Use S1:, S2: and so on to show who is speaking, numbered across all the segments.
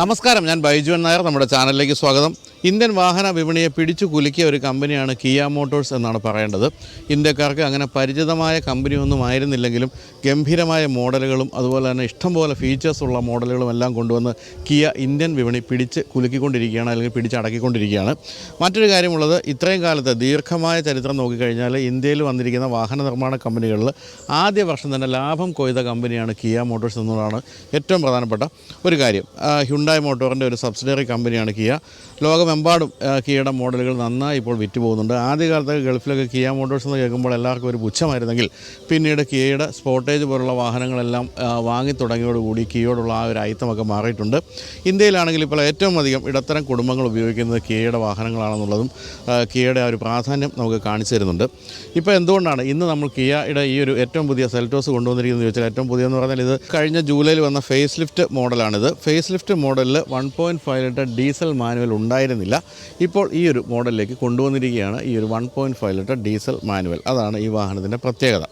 S1: നമസ്കാരം. ഞാൻ ബൈജുവൻ നായർ. നമ്മുടെ ചാനലിലേക്ക് സ്വാഗതം. ഇന്ത്യൻ വാഹന വിപണിയെ പിടിച്ചു കുലുക്കിയ ഒരു കമ്പനിയാണ് കിയ മോട്ടോഴ്സ് എന്നാണ് പറയേണ്ടത്. ഇന്ത്യക്കാർക്ക് അങ്ങനെ പരിചിതമായ കമ്പനിയൊന്നും ആയിരുന്നില്ലെങ്കിലും ഗംഭീരമായ മോഡലുകളും അതുപോലെ തന്നെ ഇഷ്ടംപോലെ ഫീച്ചേഴ്സുള്ള മോഡലുകളും എല്ലാം കൊണ്ടുവന്ന് കിയ ഇന്ത്യൻ വിപണി പിടിച്ച് കുലുക്കിക്കൊണ്ടിരിക്കുകയാണ് അല്ലെങ്കിൽ പിടിച്ചടക്കിക്കൊണ്ടിരിക്കുകയാണ് മറ്റൊരു കാര്യമുള്ളത് ഇത്രയും കാലത്ത് ദീർഘമായ ചരിത്രം നോക്കിക്കഴിഞ്ഞാൽ ഇന്ത്യയിൽ വന്നിരിക്കുന്ന വാഹന നിർമ്മാണ കമ്പനികളിൽ ആദ്യ വർഷം തന്നെ ലാഭം കൊയ്ത കമ്പനിയാണ് കിയ മോട്ടോഴ്സ് എന്നുള്ളതാണ് ഏറ്റവും പ്രധാനപ്പെട്ട ഒരു കാര്യം. ഹ്യുണ്ടായ് മോട്ടോറിന്റെ ഒരു സബ്സിഡറി കമ്പനിയാണ് കിയ. ലോകമെമ്പാടും കിയുടെ മോഡലുകൾ നന്നായി ഇപ്പോൾ വിറ്റ് പോകുന്നുണ്ട് ആദ്യകാലത്തൊക്കെ ഗൾഫിലൊക്കെ കിയ മോട്ടോഴ്സ് എന്ന് കേൾക്കുമ്പോൾ എല്ലാവർക്കും ഒരു പുച്ഛമായിരുന്നെങ്കിൽ പിന്നീട് കിയയുടെ സ്പോട്ടേജ് പോലുള്ള വാഹനങ്ങളെല്ലാം വാങ്ങി തുടങ്ങിയോടുകൂടി കിയോടുള്ള ആ ഒരു ഐറ്റമൊക്കെ മാറിയിട്ടുണ്ട്. ഇന്ത്യയിലാണെങ്കിൽ ഇപ്പോൾ ഏറ്റവും അധികം ഇടത്തരം കുടുംബങ്ങൾ ഉപയോഗിക്കുന്നത് കിയയുടെ വാഹനങ്ങളാണെന്നുള്ളതും കിയയുടെ ആ ഒരു പ്രാധാന്യം നമുക്ക് കാണിച്ചു തരുന്നുണ്ട്. ഇപ്പോൾ എന്തുകൊണ്ടാണ് ഇന്ന് നമ്മൾ കിയയുടെ ഈ ഒരു ഏറ്റവും പുതിയ സെൽറ്റോസ് കൊണ്ടുവന്നിരിക്കുന്നത് ചോദിച്ചാൽ ഏറ്റവും പുതിയെന്ന് പറഞ്ഞാൽ ഇത് കഴിഞ്ഞ ജൂലൈയിൽ വന്ന ഫേസ് ലിഫ്റ്റ് മോഡലാണിത്. ഫേസ് ലിഫ്റ്റ് മോഡലിൽ one point five litre diesel manual ഉണ്ടായിരുന്നില്ല ഇപ്പോൾ ഈ ഒരു മോഡലിലേക്ക് കൊണ്ടുവന്നിരിക്കുകയാണ് ഈ ഒരു one point five litre diesel manual. അതാണ് ഈ വാഹനത്തിന്റെ പ്രത്യേകത.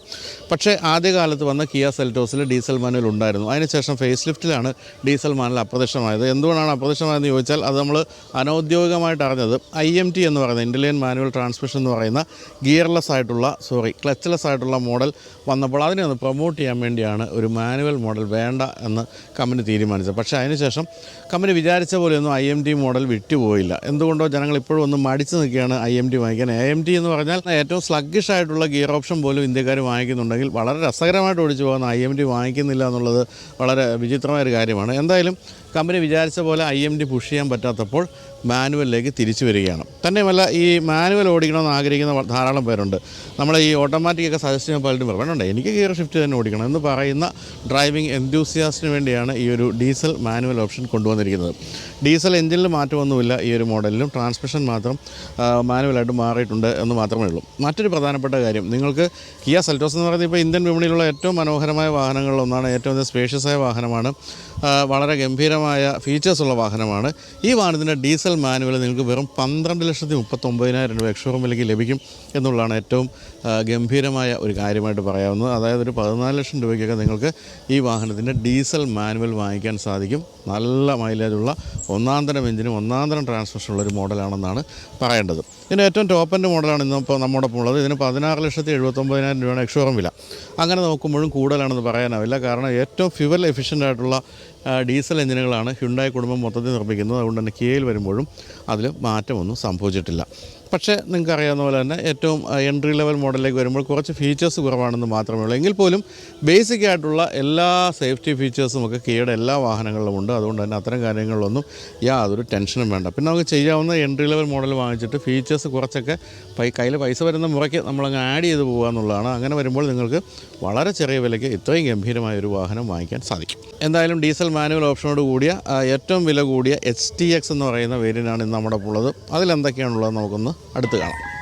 S1: പക്ഷേ ആദ്യകാലത്ത് വന്ന കിയ സെൽറ്റോസിൽ ഡീസൽ മാനുവൽ ഉണ്ടായിരുന്നു. അതിനുശേഷം ഫേസ് ലിഫ്റ്റിലാണ് ഡീസൽ മാനുവൽ അപ്രത്യക്ഷമായത്. എന്തുകൊണ്ടാണ് അപ്രത്യക്ഷമായതെന്ന് ചോദിച്ചാൽ അത് നമ്മൾ അനൗദ്യോഗികമായിട്ട് അറിഞ്ഞത് ഐ എം ടി എന്ന് പറയുന്ന ഇന്റലിയൻ മാനുവൽ ട്രാൻസ്മിഷൻ എന്ന് പറയുന്ന ഗിയർലെസ് ആയിട്ടുള്ള സോറി ക്ലച്ച്ലെസ് ആയിട്ടുള്ള മോഡൽ വന്നപ്പോൾ അതിനെ ഒന്ന് പ്രൊമോട്ട് ചെയ്യാൻ വേണ്ടിയാണ് ഒരു മാനുവൽ മോഡൽ വേണ്ട എന്ന് കമ്പനി തീരുമാനിച്ചത്. പക്ഷേ അതിനുശേഷം കമ്പനി വിചാരിച്ച പോലെയൊന്നും ഐ എം ടി മോഡൽ വിട്ടുപോയില്ല. എന്തുകൊണ്ടോ ജനങ്ങൾ ഇപ്പോഴും ഒന്ന് മടിച്ചു നിൽക്കുകയാണ് ഐ എം ടി വാങ്ങിക്കാൻ. എ എം ടി എന്ന് പറഞ്ഞാൽ ഏറ്റവും സ്ലഗ്ഗിഷ് ആയിട്ടുള്ള ഗിയർ ഓപ്ഷൻ പോലും ഇന്ത്യക്കാർ വാങ്ങിക്കുന്നുണ്ടെങ്കിൽ വളരെ രസകരമായിട്ട് ഓടിച്ചു പോകുന്ന ഐ എം ടി വാങ്ങിക്കുന്നില്ല എന്നുള്ളത് വളരെ വിചിത്രമായ ഒരു കാര്യമാണ്. എന്തായാലും കമ്പനി വിചാരിച്ച പോലെ ഐ എം ടി പുഷ് ചെയ്യാൻ പറ്റാത്തപ്പോൾ മാനുവലിലേക്ക് തിരിച്ചു വരികയാണ്. തന്നെയുമല്ല ഈ മാനുവൽ ഓടിക്കണമെന്ന് ആഗ്രഹിക്കുന്ന ധാരാളം പേരുണ്ട്. നമ്മൾ ഈ ഓട്ടോമാറ്റിക് ഒക്കെ സജസ്റ്റ് ചെയ്യാൻ പലരും പറയും വേണ്ട എനിക്ക് ഗിയർ ഷിഫ്റ്റ് തന്നെ ഓടിക്കണം എന്ന് പറയുന്ന ഡ്രൈവിംഗ് എൻത്യൂസിയാസ്റ്റിന് വേണ്ടിയാണ് ഈ ഒരു ഡീസൽ മാനുവൽ ഓപ്ഷൻ കൊണ്ടുവന്നിരിക്കുന്നത്. ഡീസൽ എഞ്ചിനിൽ മാറ്റമൊന്നുമില്ല ഈ ഒരു മോഡലിലും. ട്രാൻസ്മിഷൻ മാത്രം മാനുവലായിട്ട് മാറിയിട്ടുണ്ട് എന്ന് മാത്രമേ ഉള്ളൂ. മറ്റൊരു പ്രധാനപ്പെട്ട കാര്യം നിങ്ങൾക്ക് കിയ സെൽറ്റോസ് എന്ന് പറയുന്നത് ഇപ്പോൾ ഇന്ത്യൻ വിപണിയിലുള്ള ഏറ്റവും മനോഹരമായ വാഹനങ്ങളിലൊന്നാണ്. ഏറ്റവും സ്പേഷ്യസായ വാഹനമാണ്. വളരെ ഗംഭീരമായ ഫീച്ചേഴ്സുള്ള വാഹനമാണ്. ഈ വാഹനത്തിന്റെ ഡീസൽ മാനുവൽ നിങ്ങൾക്ക് വെറും പന്ത്രണ്ട് ലക്ഷത്തി മുപ്പത്തൊമ്പതിനായിരം രൂപ എക്സ്ഷോറൂം വിലയ്ക്ക് ലഭിക്കും എന്നുള്ളതാണ് ഏറ്റവും ഗംഭീരമായ ഒരു കാര്യമായിട്ട് പറയാവുന്നത്. അതായത് ഒരു പതിനാല് ലക്ഷം രൂപയ്ക്കൊക്കെ നിങ്ങൾക്ക് ഈ വാഹനത്തിന്റെ ഡീസൽ മാനുവൽ വാങ്ങിക്കാൻ സാധിക്കും. നല്ല മൈലേജുള്ള ഒന്നാം തരം എഞ്ചിനും ഒന്നാം തരം ട്രാൻസ്മിഷനുള്ള ഒരു മോഡലാണെന്നാണ് പറയേണ്ടത്. ഇതിന്റെ ഏറ്റവും ടോപ്പ് എന്റെ മോഡലാണ് ഇന്നിപ്പോൾ നമ്മോടൊപ്പം ഉള്ളത്. ഇതിന് പതിനാറ് ലക്ഷത്തി എഴുപത്തൊമ്പതിനായിരം രൂപയാണ് എക്സ്ഷോറൂം വില. അങ്ങനെ നോക്കുമ്പോഴും കൂടുതലാണെന്ന് പറയാനാവില്ല. കാരണം ഏറ്റവും ഫ്യുവൽ എഫിഷ്യന്റ് ആയിട്ടുള്ള ആ, ഡീസൽ എഞ്ചിനുകളാണ് ഹ്യുണ്ടായി കുടുംബം മൊത്തത്തിൽ നിർമ്മിക്കുന്നത്. അതുകൊണ്ട് തന്നെ കിയയിൽ വരുമ്പോഴും അതിൽ മാറ്റമൊന്നും സംഭവിച്ചിട്ടില്ല. പക്ഷേ നിങ്ങൾക്ക് അറിയാവുന്ന പോലെ തന്നെ ഏറ്റവും എൻട്രി ലെവൽ മോഡലിലേക്ക് വരുമ്പോൾ കുറച്ച് ഫീച്ചേഴ്സ് കുറവാണെന്ന് മാത്രമേ ഉള്ളൂ. എങ്കിൽ പോലും ബേസിക് ആയിട്ടുള്ള എല്ലാ സേഫ്റ്റി ഫീച്ചേഴ്സും ഒക്കെ കിയയുടെ എല്ലാ വാഹനങ്ങളിലും ഉണ്ട്. അതുകൊണ്ട് തന്നെ അത്തരം കാര്യങ്ങളിലൊന്നും യാതൊരു ടെൻഷനും വേണ്ട. പിന്നെ നമുക്ക് ചെയ്യാവുന്ന എൻട്രി ലെവൽ മോഡൽ വാങ്ങിച്ചിട്ട് ഫീച്ചേഴ്സ് കുറച്ചൊക്കെ പൈ കയ്യിൽ പൈസ വരുന്ന മുറയ്ക്ക് നമ്മളങ്ങ് ആഡ് ചെയ്ത് പോകുക എന്നുള്ളതാണ്. അങ്ങനെ വരുമ്പോൾ നിങ്ങൾക്ക് വളരെ ചെറിയ വിലയ്ക്ക് ഇത്രയും ഗംഭീരമായ ഒരു വാഹനം വാങ്ങിക്കാൻ സാധിക്കും. എന്തായാലും ഡീസൽ മാനുവൽ ഓപ്ഷനോട് കൂടിയ ഏറ്റവും വില കൂടിയ എച്ച് ടി എക്സ് എന്ന് പറയുന്ന വേരിയന്റാണ് ഇന്ന് നമ്മുടെ ഉള്ളത്. അതിലെന്തൊക്കെയാണുള്ളത് നമുക്കൊന്ന് അടുത്ത് കാണാം.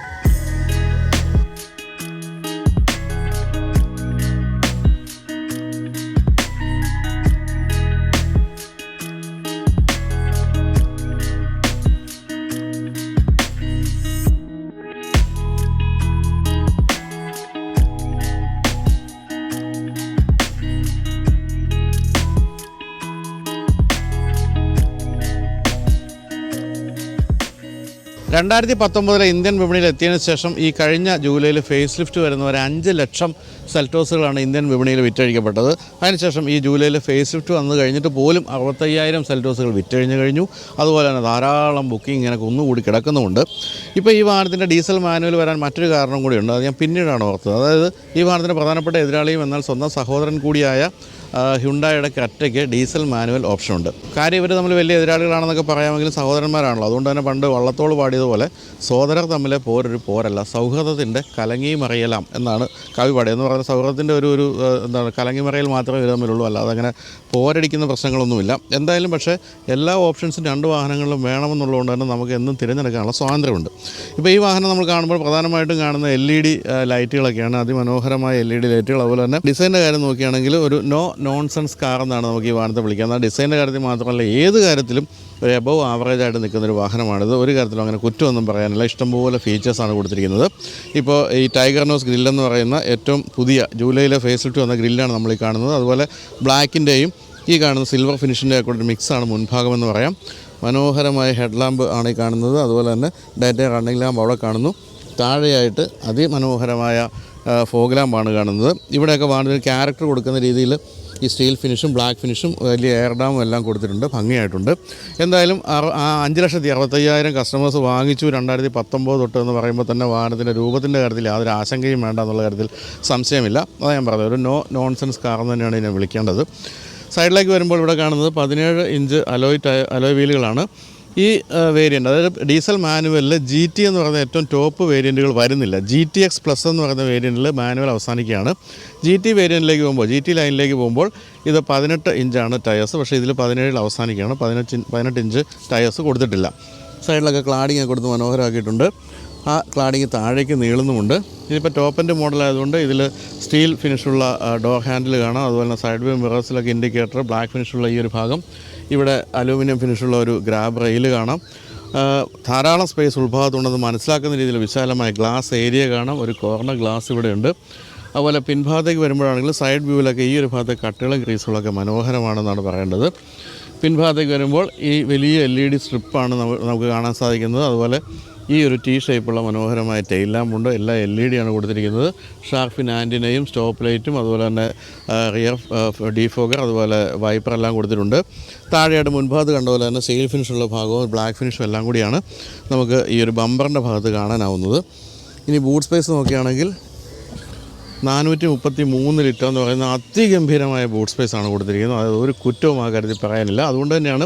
S1: രണ്ടായിരത്തി പത്തൊമ്പതിലെ ഇന്ത്യൻ വിപണിയിൽ എത്തിയതിനു ശേഷം ഈ കഴിഞ്ഞ ജൂലൈയിൽ ഫേസ് ലിഫ്റ്റ് വരുന്ന ഒരു അഞ്ച് ലക്ഷം സെൽറ്റോസുകളാണ് ഇന്ത്യൻ വിപണിയിൽ വിറ്റഴിക്കപ്പെട്ടത്. അതിനുശേഷം ഈ ജൂലൈയിൽ ഫേസ് ലിഫ്റ്റ് വന്നു കഴിഞ്ഞിട്ട് പോലും അറുപത്തയ്യായിരം സെൽറ്റോസുകൾ വിറ്റഴിഞ്ഞു കഴിഞ്ഞു. അതുപോലെ തന്നെ ധാരാളം ബുക്കിംഗ് ഇങ്ങനെ കുന്നുകൂടി കിടക്കുന്നുമുണ്ട്. ഇപ്പോൾ ഈ വാഹനത്തിന്റെ ഡീസൽ മാനുവൽ വരാൻ മറ്റൊരു കാരണം കൂടിയുണ്ട്. അത് ഞാൻ പിന്നീടാണ് ഓർത്തത്. അതായത് ഈ വാഹനത്തിന്റെ പ്രധാനപ്പെട്ട എതിരാളിയും എന്നാൽ സ്വന്തം സഹോദരൻ കൂടിയായ ഹ്യുണ്ടായുടെ കറ്റയ്ക്ക് ഡീസൽ മാനുവൽ ഓപ്ഷനുണ്ട്. കാര്യം ഇവർ തമ്മിൽ വലിയ എതിരാളികളാണെന്നൊക്കെ പറയാമെങ്കിലും സഹോദരന്മാരാണല്ലോ. അതുകൊണ്ട് തന്നെ പണ്ട് വള്ളത്തോൾ പാടിയതുപോലെ സഹോദരർ തമ്മിലെ പോരൊരു പോരല്ല സൗഹൃദത്തിന്റെ കലങ്ങിയും അറിയലാം എന്നാണ് കവി എന്ന് പറയുന്നത് സൗഹൃദത്തിന്റെ ഒരു ഒരു എന്താണ് കലങ്ങി മറയിൽ മാത്രമേ ഇവർ തമ്മിലുള്ളൂ. അല്ലാതെ അങ്ങനെ പോരടിക്കുന്ന പ്രശ്നങ്ങളൊന്നുമില്ല. എന്തായാലും പക്ഷേ എല്ലാ ഓപ്ഷൻസും രണ്ട് വാഹനങ്ങളിലും വേണമെന്നുള്ളതുകൊണ്ട് തന്നെ നമുക്ക് എന്നും തിരഞ്ഞെടുക്കാനുള്ള സ്വാതന്ത്ര്യമുണ്ട്. ഇപ്പോൾ ഈ വാഹനം നമ്മൾ കാണുമ്പോൾ പ്രധാനമായിട്ടും കാണുന്ന എൽ ഇ ഡി ലൈറ്റുകളൊക്കെയാണ് അതിമനോഹരമായ എൽ ഇ ഡി ലൈറ്റുകൾ. അതുപോലെ തന്നെ ഡിസൈന്റെ കാര്യം നോക്കുകയാണെങ്കിൽ ഒരു നോ നോൺസെൻസ് കാർ എന്നാണ് നമുക്ക് ഈ വാഹനത്തെ വിളിക്കുക എന്നാൽ ഡിസൈന്റെ കാര്യത്തിൽ മാത്രമല്ല ഏത് കാര്യത്തിലും ഒരു എബവ് ആവറേജ് ആയിട്ട് നിൽക്കുന്ന ഒരു വാഹനമാണിത്. ഒരു കാര്യത്തിലും അങ്ങനെ കുറ്റമൊന്നും പറയാനില്ല. ഇഷ്ടംപോലെ ഫീച്ചേഴ്സാണ് കൊടുത്തിരിക്കുന്നത്. ഇപ്പോൾ ഈ ടൈഗർ നോസ് ഗ്രില്ലെന്ന് പറയുന്ന ഏറ്റവും പുതിയ ജൂലൈയിലെ ഫേസ് ലിഫ്റ്റ് വന്ന ഗ്രില്ലാണ് നമ്മൾ ഈ കാണുന്നത്. അതുപോലെ ബ്ലാക്കിന്റെയും ഈ കാണുന്ന സിൽവർ ഫിനിഷിന്റെ ഒക്കെ ഒരു മിക്സാണ് മുൻഭാഗം എന്ന് പറയാം. മനോഹരമായ ഹെഡ് ലാമ്പ് ആണ് ഈ കാണുന്നത്. അതുപോലെ തന്നെ ഡാറ്റ റണ്ണിംഗ് ലാമ്പ് അവിടെ കാണുന്നു. താഴെയായിട്ട് അതിമനോഹരമായ ഫോഗ് ലാമ്പാണ് കാണുന്നത്. ഇവിടെയൊക്കെ വാഹനത്തിന് ക്യാരക്ടർ കൊടുക്കുന്ന രീതിയിൽ ഈ സ്റ്റീൽ ഫിനിഷും ബ്ലാക്ക് ഫിനിഷും വലിയ എയർ ഡാമും എല്ലാം കൊടുത്തിട്ടുണ്ട്. ഭംഗിയായിട്ടുണ്ട്. എന്തായാലും അഞ്ച് ലക്ഷത്തി അറുപത്തയ്യായിരം കസ്റ്റമേഴ്സ് വാങ്ങിച്ചു. രണ്ടായിരത്തി പത്തൊമ്പത് തൊട്ട് എന്ന് പറയുമ്പോൾ തന്നെ വാഹനത്തിന്റെ രൂപത്തിന്റെ കാര്യത്തിൽ യാതൊരു ആശങ്കയും വേണ്ട എന്നുള്ള കാര്യത്തിൽ സംശയമില്ല. അതാണ് ഞാൻ പറഞ്ഞത്. ഒരു നോ നോൺസെൻസ് കാർ തന്നെയാണ് ഇതിനെ വിളിക്കേണ്ടത്. സൈഡിലേക്ക് വരുമ്പോൾ ഇവിടെ കാണുന്നത് പതിനേഴ് ഇഞ്ച് അലോയ് ടയ അലോയ് വീലുകളാണ് ഈ വേരിയന്റ് അതായത് ഡീസൽ മാനുവലിൽ ജി ടി എന്ന് പറയുന്ന ഏറ്റവും ടോപ്പ് വേരിയന്റുകൾ വരുന്നില്ല. ജി ടി എക്സ് പ്ലസ് എന്ന് പറയുന്ന വേരിയന്റിൽ മാനുവൽ അവസാനിക്കുകയാണ്. ജി ടി വേരിയന്റിലേക്ക് പോകുമ്പോൾ ജി ടി ലൈനിലേക്ക് പോകുമ്പോൾ ഇത് പതിനെട്ട് ഇഞ്ചാണ് ടയേഴ്സ് പക്ഷേ ഇതിൽ പതിനേഴിൽ അവസാനിക്കുകയാണ്. പതിനെട്ട് പതിനെട്ട് ഇഞ്ച് ടയേഴ്സ് കൊടുത്തിട്ടില്ല. സൈഡിലൊക്കെ ക്ലാഡിങ് ഒക്കെ കൊടുത്ത് മനോഹരമാക്കിയിട്ടുണ്ട്. ആ ക്ലാഡിങ് താഴേക്ക് നീളുന്നുമുണ്ട്. ഇതിപ്പോൾ ടോപ്പ് മോഡൽ മോഡലായതുകൊണ്ട് ഇതിൽ സ്റ്റീൽ ഫിനിഷുള്ള ഡോർ ഹാൻഡിൽ കാണാം. അതുപോലെ തന്നെ സൈഡ് വ്യൂ മിറേഴ്സിലൊക്കെ ഇൻഡിക്കേറ്റർ ബ്ലാക്ക് ഫിനിഷുള്ള ഈ ഒരു ഭാഗം. ഇവിടെ അലൂമിനിയം ഫിനിഷുള്ള ഒരു ഗ്രാബ് റെയിൽ കാണാം. ധാരാളം സ്പേസ് ഉൾഭാഗത്തുണ്ടെന്ന് മനസ്സിലാക്കുന്ന രീതിയിൽ വിശാലമായ ഗ്ലാസ് ഏരിയ കാണാം. ഒരു കോർണർ ഗ്ലാസ് ഇവിടെയുണ്ട് അതുപോലെ പിൻഭാഗത്തേക്ക് വരുമ്പോഴാണെങ്കിൽ സൈഡ് വ്യൂവിലൊക്കെ ഈ ഒരു ഭാഗത്തെ കട്ടുകളും ക്രീസുകളൊക്കെ മനോഹരമാണെന്നാണ് പറയേണ്ടത്. പിൻഭാഗത്തേക്ക് വരുമ്പോൾ ഈ വലിയ എൽ ഇ ഡി സ്ട്രിപ്പാണ് നമുക്ക് കാണാൻ സാധിക്കുന്നത്. അതുപോലെ ഈ ഒരു ടീ ഷേപ്പുള്ള മനോഹരമായ ടെയിൽ ലാമ്പുണ്ട് എല്ലാം എൽ ഇ ഡി ആണ് കൊടുത്തിരിക്കുന്നത്. ഷാർഫിൻ ആന്റിനയും സ്റ്റോപ്പ് ലൈറ്റും അതുപോലെ തന്നെ റിയർ ഡീഫോഗർ അതുപോലെ വൈപ്പർ എല്ലാം കൊടുത്തിട്ടുണ്ട്. താഴെയായിട്ട് മുൻഭാഗത്ത് കണ്ട പോലെ തന്നെ സെയിൽ ഫിനിഷുള്ള ഭാഗവും ബ്ലാക്ക് ഫിനിഷും എല്ലാം കൂടിയാണ് നമുക്ക് ഈ ഒരു ബമ്പറിന്റെ ഭാഗത്ത് കാണാനാവുന്നത്. ഇനി ബൂട്ട് സ്പേസ് നോക്കുകയാണെങ്കിൽ നാനൂറ്റി മുപ്പത്തി മൂന്ന് ലിറ്റർ എന്ന് പറയുന്ന അതിഗംഭീരമായ ബൂട്ട് സ്പേസ് ആണ് കൊടുത്തിരിക്കുന്നത്. അതായത് ഒരു കുറ്റവും ആ കാര്യത്തിൽ പറയാനില്ല. അതുകൊണ്ട് തന്നെയാണ്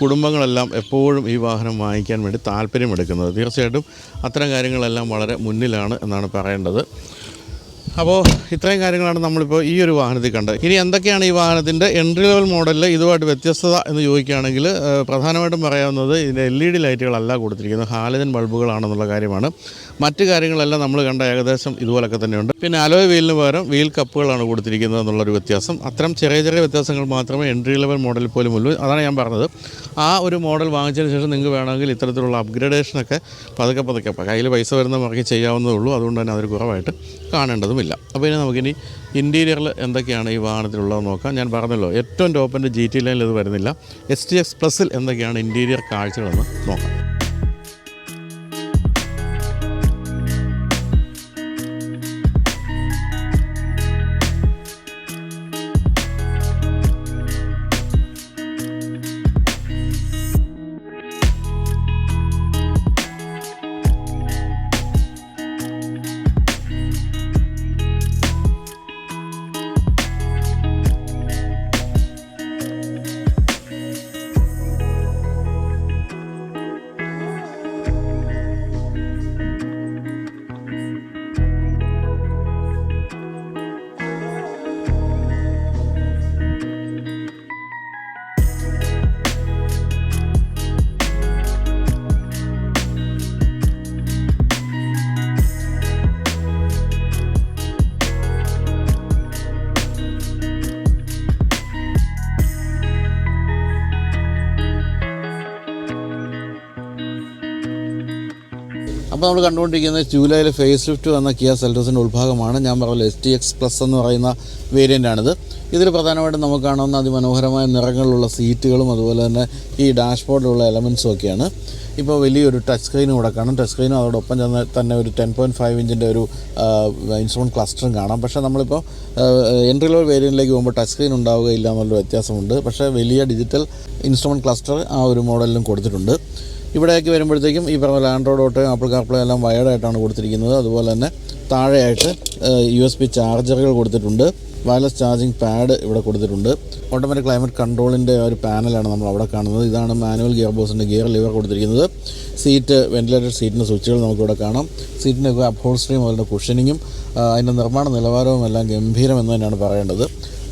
S1: കുടുംബങ്ങളെല്ലാം എപ്പോഴും ഈ വാഹനം വാങ്ങിക്കാൻ വേണ്ടി താല്പര്യമെടുക്കുന്നത്. തീർച്ചയായിട്ടും അത്തരം കാര്യങ്ങളെല്ലാം വളരെ മുന്നിലാണ് എന്നാണ് പറയേണ്ടത്. അപ്പോൾ ഇത്രയും കാര്യങ്ങളാണ് നമ്മളിപ്പോൾ ഈ ഒരു വാഹനത്തിൽ കണ്ടത്. ഇനി എന്തൊക്കെയാണ് ഈ വാഹനത്തിന്റെ എൻട്രി ലെവൽ മോഡലിൽ ഇതുമായിട്ട് വ്യത്യസ്തത എന്ന് ചോദിക്കുകയാണെങ്കിൽ പ്രധാനമായിട്ടും പറയാവുന്നത് ഇതിന്റെ എൽ ഇ ഡി ലൈറ്റുകളല്ല കൊടുത്തിരിക്കുന്നത്. ഹാലജൻ ബൾബുകളാണെന്നുള്ള കാര്യമാണ്. മറ്റ് കാര്യങ്ങളെല്ലാം നമ്മൾ കണ്ട ഏകദേശം ഇതുപോലൊക്കെ തന്നെയുണ്ട്. പിന്നെ അലോയ് വീലിന് പകരം വീൽ കപ്പുകളാണ് കൊടുത്തിരിക്കുന്നത് എന്നുള്ളൊരു വ്യത്യാസം. അത്തരം ചെറിയ ചെറിയ വ്യത്യാസങ്ങൾ മാത്രമേ എൻട്രി ലെവൽ മോഡലിൽ പോലും ഉള്ളൂ. അതാണ് ഞാൻ പറഞ്ഞത്. ആ ഒരു മോഡൽ വാങ്ങിച്ചതിന് ശേഷം നിങ്ങൾക്ക് വേണമെങ്കിൽ ഇത്തരത്തിലുള്ള അപ്ഗ്രഡേഷനൊക്കെ പതുക്കെ പതുക്കെ കയ്യിൽ പൈസ വരുന്ന മുറയ്ക്ക് ചെയ്യാവുന്നതേ ഉള്ളൂ. അതുകൊണ്ട് തന്നെ അതൊരു കുറവായിട്ട് കാണേണ്ടതുമില്ല. അപ്പോൾ ഇനി നമുക്കിനി ഇന്റീരിയറിൽ എന്തൊക്കെയാണ് ഈ വാഹനത്തിലുള്ളത് നോക്കാം. ഞാൻ പറഞ്ഞല്ലോ ഏറ്റവും ടോപ്പിന്റെ ജി ടി ലൈനിൽ ഇത് വരുന്നില്ല. എസ് ടി എക്സ് പ്ലസിൽ എന്തൊക്കെയാണ് ഇന്റീരിയർ കാഴ്ചകളെന്ന് നോക്കാം. അപ്പോൾ നമ്മൾ കണ്ടുകൊണ്ടിരിക്കുന്നത് ജൂലൈയിലെ ഫേസ് ലിഫ്റ്റ് വന്ന കിയ സെൽറ്റോസിന്റെ ഉൾഭാഗമാണ്. ഞാൻ പറഞ്ഞ എസ് ടി എക്സ് പ്ലസ് എന്ന് പറയുന്ന വേരിയന്റാണിത് ഇതിൽ പ്രധാനമായിട്ടും നമുക്ക് കാണാവുന്ന അതിമനോഹരമായ നിറങ്ങളിലുള്ള സീറ്റുകളും അതുപോലെ തന്നെ ഈ ഡാഷ്ബോർഡിലുള്ള എലമെൻസും ഒക്കെയാണ്. ഇപ്പോൾ വലിയൊരു ടച്ച് സ്ക്രീനും കൂടെ കാണും. ടച്ച് സ്ക്രീനും അതോടൊപ്പം ചെന്ന് തന്നെ ഒരു ടെൻ പോയിന്റ് ഫൈവ് ഇഞ്ചിന്റെ ഒരു ഇൻസ്ട്രുമെന്റ് ക്ലസ്റ്ററും കാണാം. പക്ഷേ നമ്മളിപ്പോൾ എൻട്രി ലെവൽ വേരിയന്റിലേക്ക് പോകുമ്പോൾ ടച്ച് സ്ക്രീൻ ഉണ്ടാവുകയില്ല എന്നുള്ളൊരു വ്യത്യാസമുണ്ട്. പക്ഷേ വലിയ ഡിജിറ്റൽ ഇൻസ്ട്രുമെന്റ് ക്ലസ്റ്റർ ആ ഒരു മോഡലിലും കൊടുത്തിട്ടുണ്ട്. ഇവിടേക്ക് വരുമ്പോഴത്തേക്കും ഈ പറഞ്ഞ പോലെ ആൻഡ്രോയിഡ് ഓട്ടോ ആപ്പിൾ കാർപ്ലേ എല്ലാം വയർഡായിട്ടാണ് കൊടുത്തിരിക്കുന്നത്. അതുപോലെ തന്നെ താഴെയായിട്ട് യു എസ് പി ചാർജറുകൾ കൊടുത്തിട്ടുണ്ട്. വയർലെസ് ചാർജിങ് പാഡ് ഇവിടെ കൊടുത്തിട്ടുണ്ട്. ഓട്ടോമാറ്റിക് ക്ലൈമറ്റ് കൺട്രോളിന്റെ ഒരു പാനലാണ് നമ്മൾ അവിടെ കാണുന്നത്. ഇതാണ് മാനുവൽ ഗിയർ ബോക്സിന്റെ ഗിയർ ലിവർ കൊടുത്തിരിക്കുന്നത്. സീറ്റ് വെന്റിലേറ്റഡ് സീറ്റിന്റെ സ്വിച്ചുകൾ നമുക്കിവിടെ കാണാം. സീറ്റിന്റെ അപ്ഹോൾസ്റ്ററിയും അതിന്റെ കുഷനിങ്ങും അതിന്റെ നിർമ്മാണ നിലവാരവും എല്ലാം ഗംഭീരം എന്ന് തന്നെയാണ് പറയേണ്ടത്.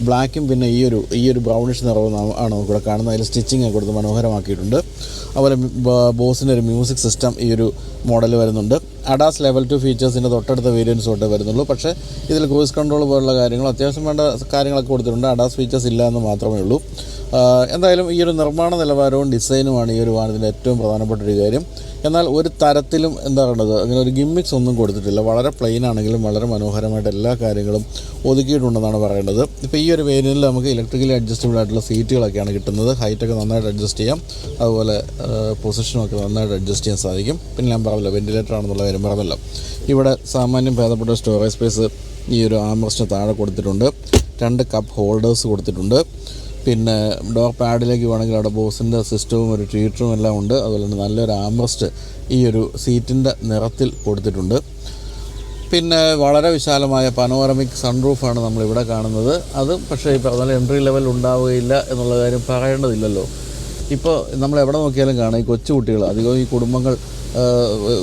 S1: ബ്ലാക്കും പിന്നെ ഈ ഒരു ഈ ഒരു ബ്രൗണിഷ് നിറവും ആണ് നമുക്കിവിടെ കാണുന്നത്. അതിൽ സ്റ്റിച്ചിങ് കൊടുത്ത് മനോഹരമാക്കിയിട്ടുണ്ട്. അതുപോലെ ബോസിന്റെ ഒരു മ്യൂസിക് സിസ്റ്റം ഈ ഒരു മോഡൽ വരുന്നുണ്ട്. അഡാസ് ലെവൽ ടു ഫീച്ചേഴ്സിന്റെ തൊട്ടടുത്ത വേരിയൻസ് തൊട്ടേ വരുന്നുള്ളൂ. പക്ഷേ ഇതിൽ ക്രൂസ് കൺട്രോൾ പോലുള്ള കാര്യങ്ങൾ അത്യാവശ്യം വേണ്ട കാര്യങ്ങളൊക്കെ കൊടുത്തിട്ടുണ്ട്. അഡാസ് ഫീച്ചേഴ്സ് ഇല്ല എന്ന് മാത്രമേ ഉള്ളൂ. എന്തായാലും ഈ ഒരു നിർമ്മാണ നിലവാരവും ഡിസൈനുമാണ് ഈ ഒരു വാഹനത്തിന്റെ ഏറ്റവും പ്രധാനപ്പെട്ട ഒരു കാര്യം. എന്നാൽ ഒരു തരത്തിലും എന്താ പറയുന്നത് അങ്ങനെ ഒരു ഗിമ്മിക്സ് ഒന്നും കൊടുത്തിട്ടില്ല. വളരെ പ്ലെയിൻ ആണെങ്കിലും വളരെ മനോഹരമായിട്ട് എല്ലാ കാര്യങ്ങളും ഒതുക്കിയിട്ടുണ്ടെന്നാണ് പറയേണ്ടത് ഇപ്പോൾ ഈ ഒരു വേരിയനിൽ നമുക്ക് ഇലക്ട്രിക്കലി അഡ്ജസ്റ്റബിൾ ആയിട്ടുള്ള സീറ്റുകളൊക്കെയാണ് കിട്ടുന്നത്. ഹൈറ്റൊക്കെ നന്നായിട്ട് അഡ്ജസ്റ്റ് ചെയ്യാം. അതുപോലെ പൊസിഷനൊക്കെ നന്നായിട്ട് അഡ്ജസ്റ്റ് ചെയ്യാൻ സാധിക്കും. പിന്നെ ഞാൻ പറഞ്ഞല്ലോ വെന്റിലേറ്റർ ആണെന്നുള്ള കാര്യം പറഞ്ഞല്ലോ. ഇവിടെ സാമാന്യം ഭേദപ്പെട്ട സ്റ്റോറേജ് സ്പേസ് ഈ ഒരു ആംറസ്റ്റിന് താഴെ കൊടുത്തിട്ടുണ്ട്. രണ്ട് കപ്പ് ഹോൾഡേഴ്സ് കൊടുത്തിട്ടുണ്ട്. പിന്നെ ഡോർ പാഡിലേക്ക് വേണമെങ്കിൽ അവിടെ ബോസിന്റെ സിസ്റ്റവും ഒരു ട്രീറ്ററും എല്ലാം ഉണ്ട്. അതുപോലെ തന്നെ നല്ലൊരു ആംബ്രസ്റ്റ് ഈ ഒരു സീറ്റിന്റെ നിറത്തിൽ കൊടുത്തിട്ടുണ്ട്. പിന്നെ വളരെ വിശാലമായ പനോറമിക് സൺറൂഫാണ് നമ്മളിവിടെ കാണുന്നത്. അത് പക്ഷേ ഈ പറഞ്ഞാൽ എൻട്രി ലെവൽ ഉണ്ടാവുകയില്ല എന്നുള്ള കാര്യം പറയേണ്ടതില്ലല്ലോ. ഇപ്പോൾ നമ്മൾ എവിടെ നോക്കിയാലും കാണാം ഈ കൊച്ചു കുട്ടികൾ അധികവും ഈ കുടുംബങ്ങൾ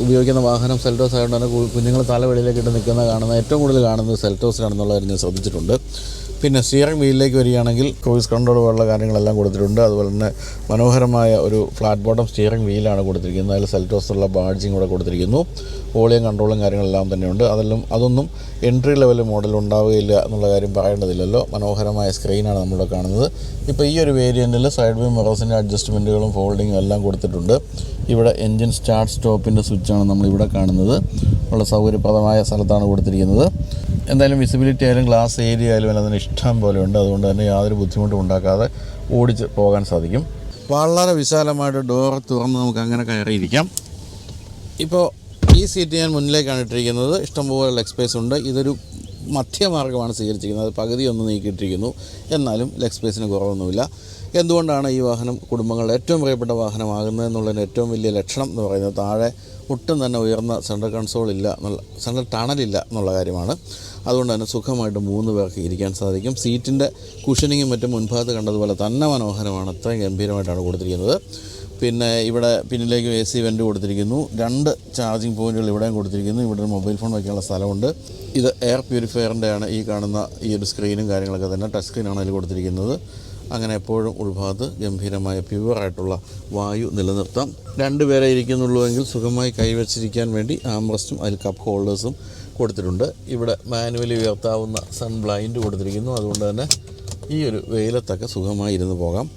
S1: ഉപയോഗിക്കുന്ന വാഹനം സെൽറ്റോസ് ആയതുകൊണ്ട് തന്നെ കുഞ്ഞുങ്ങൾ തല വെളിയിലേക്ക് ഇട്ട് നിൽക്കുന്ന കാണുന്ന ഏറ്റവും കൂടുതൽ കാണുന്നത് സെൽറ്റോസിലാണെന്നുള്ള കാര്യം ഞാൻ ശ്രദ്ധിച്ചിട്ടുണ്ട്. പിന്നെ സ്റ്റിയറിംഗ് വീലിലേക്ക് വരികയാണെങ്കിൽ ക്രൂയിസ് കൺട്രോൾ പോലുള്ള കാര്യങ്ങളെല്ലാം കൊടുത്തിട്ടുണ്ട്. അതുപോലെ തന്നെ മനോഹരമായ ഒരു ഫ്ലാറ്റ് ബോട്ടം സ്റ്റിയറിംഗ് വീലാണ് കൊടുത്തിരിക്കുന്നത്. അതിൽ സെൽറ്റോസുള്ള ബാഡ്ജിങ് കൂടെ കൊടുത്തിരിക്കുന്നു. വോളിയം കൺട്രോളും കാര്യങ്ങളെല്ലാം തന്നെയുണ്ട്. അതെല്ലാം അതൊന്നും എൻട്രി ലെവൽ മോഡൽ ഉണ്ടാവുകയില്ല എന്നുള്ള കാര്യം പറയേണ്ടതില്ലല്ലോ. മനോഹരമായ സ്ക്രീനാണ് നമ്മളിവിടെ കാണുന്നത്. ഇപ്പോൾ ഈ ഒരു വേരിയന്റിൽ സൈഡ് വ്യൂ മിറേഴ്സിന്റെ അഡ്ജസ്റ്റ്മെന്റുകളും ഫോൾഡിങ്ങും എല്ലാം കൊടുത്തിട്ടുണ്ട്. ഇവിടെ എൻജിൻ സ്റ്റാർട്ട് സ്റ്റോപ്പിന്റെ സ്വിച്ചാണ് നമ്മളിവിടെ കാണുന്നത്. ഉള്ള സൗകര്യപ്രദമായ സ്ഥലത്താണ് കൊടുത്തിരിക്കുന്നത്. എന്തായാലും വിസിബിലിറ്റി ആയാലും ഗ്ലാസ് ഏരിയ ആയാലും എല്ലാം ഇഷ്ടം പോലെ ഉണ്ട്. അതുകൊണ്ട് തന്നെ യാതൊരു ബുദ്ധിമുട്ടും ഉണ്ടാക്കാതെ ഓടിച്ച് പോകാൻ സാധിക്കും. വളരെ വിശാലമായിട്ട് ഡോർ തുറന്ന് നമുക്ക് അങ്ങനെ കയറിയിരിക്കാം. ഇപ്പോൾ ഈ സീറ്റ് ഞാൻ മുന്നിലേക്കാണ് ഇട്ടിരിക്കുന്നത്. ഇഷ്ടംപോലെ ലെഗ് സ്പേസ് ഉണ്ട്. ഇതൊരു മധ്യമാർഗമാണ് സ്വീകരിച്ചിരിക്കുന്നത്. പകുതി ഒന്ന് നീക്കിയിട്ടിരിക്കുന്നു. എന്നാലും ലെഗ് സ്പേസിന് കുറവൊന്നുമില്ല. എന്തുകൊണ്ടാണ് ഈ വാഹനം കുടുംബങ്ങളുടെ ഏറ്റവും പ്രിയപ്പെട്ട വാഹനമാകുന്നത് എന്നുള്ളതിന്റെ ഏറ്റവും വലിയ ലക്ഷണം എന്ന് പറയുന്നത്? താഴെ ഒട്ടും തന്നെ ഉയർന്ന സെൻട്രൽ കൺസോൾ ഇല്ല എന്നുള്ള സെൻട്രൽ ടണലില്ല എന്നുള്ള കാര്യമാണ്. അതുകൊണ്ട് തന്നെ സുഖമായിട്ട് മൂന്ന് പേർക്ക് ഇരിക്കാൻ സാധിക്കും. സീറ്റിന്റെ കുഷനിങ്ങും മറ്റും മുൻഭാഗത്ത് കണ്ടതുപോലെ തന്നെ മനോഹരമാണ്. അത്രയും ഗംഭീരമായിട്ടാണ് കൊടുത്തിരിക്കുന്നത്. പിന്നെ ഇവിടെ പിന്നിലേക്ക് എ സി വെന്റ് കൊടുത്തിരിക്കുന്നു. രണ്ട് ചാർജിങ് പോയിന്റുകൾ ഇവിടെയും കൊടുത്തിരിക്കുന്നു. ഇവിടെ ഒരു മൊബൈൽ ഫോൺ വയ്ക്കാനുള്ള സ്ഥലമുണ്ട്. ഇത് എയർ പ്യൂരിഫയറിന്റെ ആണ് ഈ കാണുന്ന ഈ ഒരു സ്ക്രീനും കാര്യങ്ങളൊക്കെ തന്നെ. ടച്ച് സ്ക്രീനാണ് അതിൽ കൊടുത്തിരിക്കുന്നത്. അങ്ങനെ എപ്പോഴും ഉൾഭാഗത്ത് ഗംഭീരമായ പ്യുവറായിട്ടുള്ള വായു നിലനിർത്താം. രണ്ടുപേരെ ഇരിക്കുന്നുള്ളൂ എങ്കിൽ സുഖമായി കൈവച്ചിരിക്കാൻ വേണ്ടി ആംബ്രസ്റ്റും അതിൽ കപ്പ് ഹോൾഡേഴ്സും കൊടുത്തിട്ടുണ്ട്. ഇവിടെ മാനുവലി ഉയർത്താവുന്ന സൺ ബ്ലൈൻഡ് കൊടുത്തിരിക്കുന്നു. അതുകൊണ്ട് തന്നെ ഈ ഒരു വെയിലത്തൊക്കെ സുഖമായി ഇരുന്ന് പോകാം.